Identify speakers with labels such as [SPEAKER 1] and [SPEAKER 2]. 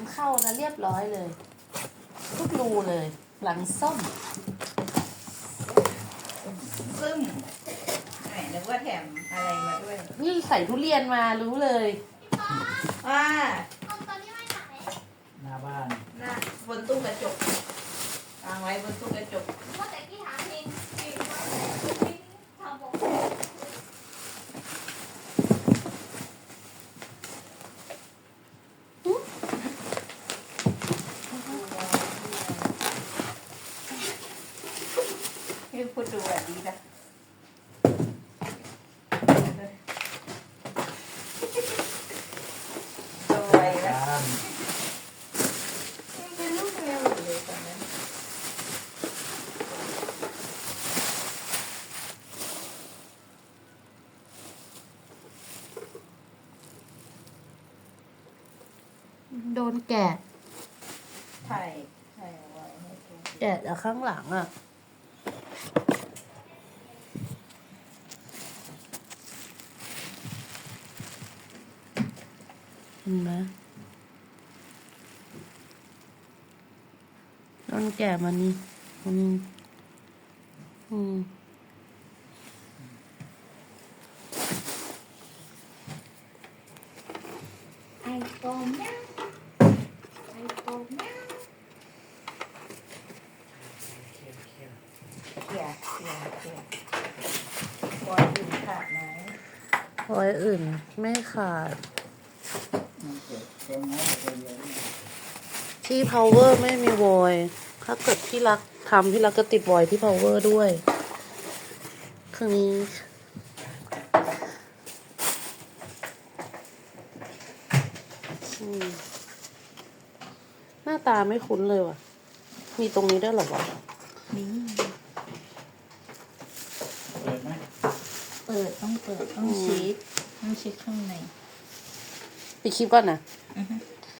[SPEAKER 1] ำเข้านะเรียบร้อยเลย ทุกรูเลย หลังส้ม
[SPEAKER 2] ซึ่งแหมนึกว่าแถมอะไรมาด้วย
[SPEAKER 1] นี่ใส่ทุเรียนมารู้เลย
[SPEAKER 2] ว่า
[SPEAKER 3] เอาตอนนี้ไม่ไหน
[SPEAKER 4] หน้าบ้าน
[SPEAKER 2] หน้าบนตู้กระจกวางไว้บนตู้กระจก
[SPEAKER 3] ว่าแต่กี้ถามเองเองว่าแต่กี้ทำบอก
[SPEAKER 2] ให้พู ดดูแบบนี้นะโดยแล้ว
[SPEAKER 4] บ้าน
[SPEAKER 2] เป็นลูกแมวอยู่เลยตอนนั้น
[SPEAKER 1] โดนแกะ
[SPEAKER 2] ถ่ายถ่ายเอาไว้ให้ดู
[SPEAKER 1] แกะจากข้างหลังอะ ห็นไหมโดนแกะมานี่อืมอืม
[SPEAKER 3] ไอโฟนแมวไอโฟนแมว
[SPEAKER 2] เขี่ยเขี่ยเขี่ยบอยอื่นขาดไหม
[SPEAKER 1] รอยอื่นไม่ขาด
[SPEAKER 4] มันเกิดตรงนั้นคนเดียวนี่
[SPEAKER 1] ที่ power ไม่มีวอยถ้าเกิดพี่รักทำพี่รักก็ติดวอยที่ power ด้วยเครื่องนี้อืมหน้าตาไม่คุ้นเลยว่ะ มีตรงนี้ด้วยเหรอวะ
[SPEAKER 2] นี่
[SPEAKER 4] เปิดไหม
[SPEAKER 2] เปิดต้องเปิดต้องชีสต้องชีสข้างใน
[SPEAKER 1] ไปคิดก่อนนะ